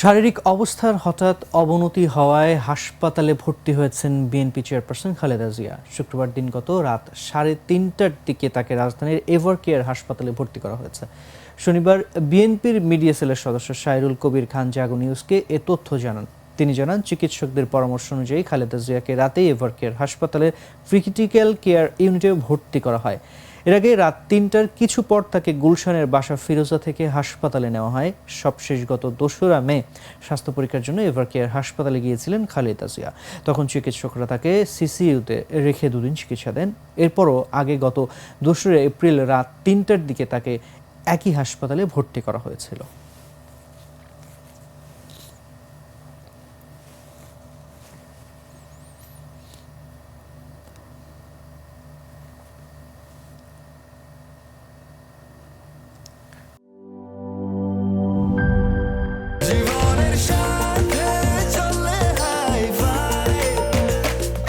শারীরিক অবস্থার হঠাৎ অবনতি হওয়ায় হাসপাতালে ভর্তি হয়েছেন বিএনপি চেয়ারপারসন খালেদা জিয়া। শুক্রবার দিনগত রাত সাড়ে তিনটার দিকে তাকে রাজধানীর এভার কেয়ার হাসপাতালে ভর্তি করা হয়েছে। শনিবার বিএনপির মিডিয়া সেলের সদস্য সাইরুল কবির খান জাগো নিউজকে এ তথ্য জানান। তিনি জানান, চিকিৎসকদের পরামর্শ অনুযায়ী খালেদা জিয়াকে রাতেই এভার কেয়ার হাসপাতালের ক্রিটিক্যাল কেয়ার ইউনিটে ভর্তি করা হয়। এর আগে রাত তিনটার কিছু পর তাকে গুলশানের বাসা ফিরোজা থেকে হাসপাতালে নেওয়া হয়। সবশেষ গত দোসরা মে স্বাস্থ্য পরীক্ষার জন্য এভার কেয়ার হাসপাতালে গিয়েছিলেন খালেদা জিয়া। তখন চিকিৎসকরা তাকে সিসিইউতে রেখে দুদিন চিকিৎসা দেন। এরপরও আগে গত দোসরা এপ্রিল রাত তিনটার দিকে তাকে একই হাসপাতালে ভর্তি করা হয়েছিল।